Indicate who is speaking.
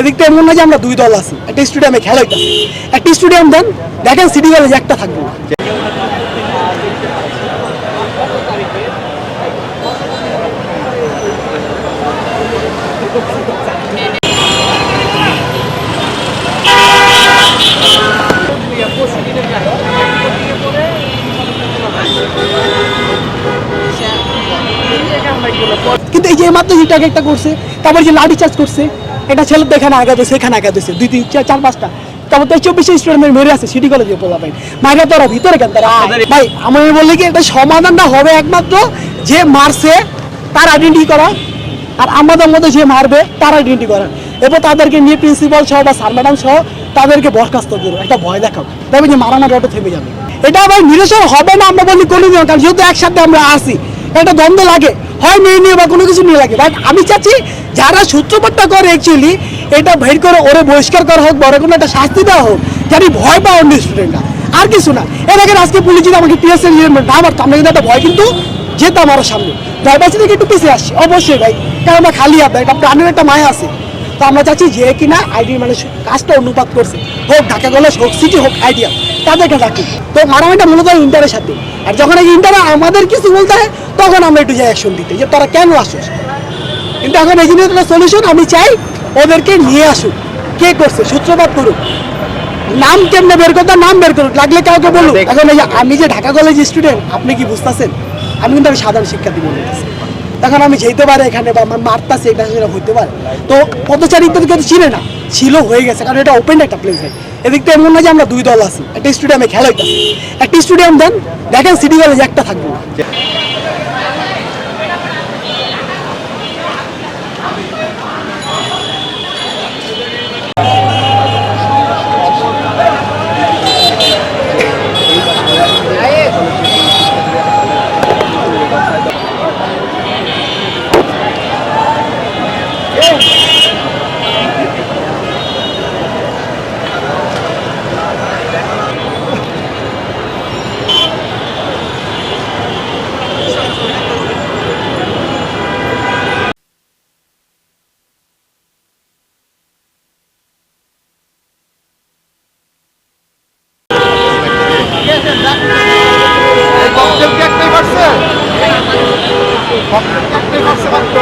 Speaker 1: এদিক থেকে এমন না যে আমরা দুই দল আছি, একটা স্টেডিয়ামে খেলা হইতেছে। একটা স্টেডিয়াম দেন, দেখেন সিটি কলেজ একটা থাকবে। কিন্তু এই যে মাত্র যেটা একটা করছে, তারপর যে লাঠি চার্জ করছে এটা ছেলে তো এখানে আগা দিয়েছে এখানে আগা দিয়েছে দুই তিন চার চার পাঁচটা। তারপর তো চব্বিশে স্টুডেন্ট মেরে আছে সিটি কলেজে পোলা পাই মাইরা তো ওরা ভিতরে কেন তারা? ভাই আমি বললে কি এটা সমাধানটা হবে একমাত্র? যে মারছে তার আইডেন্টি করা আর আমাদের মধ্যে যে মারবে তার আইডেন্টি করা এরপর তাদেরকে নিয়ে প্রিন্সিপাল সহ বা স্যার ম্যাডাম সহ তাদেরকে বরখাস্ত করব। একটা ভয় দেখাও। তবে যে মারামারি অটো থেমে যাবে। এটা আবার নিরসন হবে না আমরা বলি কোনো দিন কারণ যেহেতু একসাথে আমরা আসি একটা দ্বন্দ্ব লাগে। হয় মেয়ে নিয়ে বা কোনো কিছু নিয়ে লাগে। বাট আমি চাচ্ছি যারা সূত্রপাতটা করে অ্যাকচুয়ালি এটা বের করে ওরে বহিষ্কার করা হোক বড় কোনো একটা শাস্তি দেওয়া হোক, জানি ভয় পাওয়া অন্য স্টুডেন্টরা আর কিছু না। এর আগে আজকে পুলিশ যদি আমাকে টিএসএল না মারতো, আমরা কিন্তু একটা ভয় কিন্তু যেতাম আরও সামনে। পাচ্ছি থেকে একটু পিছিয়ে আসছি। অবশ্যই ভাই, কারণ আমরা খালি হাত একটা প্রাণের একটা মায়া আছে। তো আমরা চাচ্ছি যে কিনা আইডি মানে কাজটা অনুপাত করছে। হোক ঢাকা কলেজ হোক সিটি হোক আইডিয়া তাদেরকে ডাকি তো মারামারিটা মূলত ইন্টারের সাথে। আর যখন এই ইন্টারে আমাদের কিছু বলতে হয় তখন আমরা একটু যাই অ্যাকশন দিতে। যে তারা কেন আসুস? কিন্তু এখন এই জিনিসটা সলিউশন আমি চাই ওদেরকে নিয়ে আসুক। কে করছে? সূত্রপাত করুক। নাম কেমনে বের করতে নাম বের করুক। লাগলে কাউকে বলুক। এখন এই আমি যে ঢাকা কলেজ স্টুডেন্ট আপনি কি বুঝতেছেন? আমি কিন্তু আমি সাধারণ শিক্ষার্থী বলে তখন আমি যেতে পারে এখানে বা আমার মারতাছে এটা সেটা হইতে পারে। তো পথচারীদেরকে তো চিনে না। ছিল হয়ে গেছে। কারণ এটা ওপেন একটা প্লেস ভাই। এদিক থেকে এমন না যে আমরা দুই দল আছি। একটা স্টেডিয়ামে খেলা হইতেছে একটা স্টেডিয়াম দেন দেখেন সিটি কলেজ একটা থাকবে না। একটাই পারছে একটাই পারছে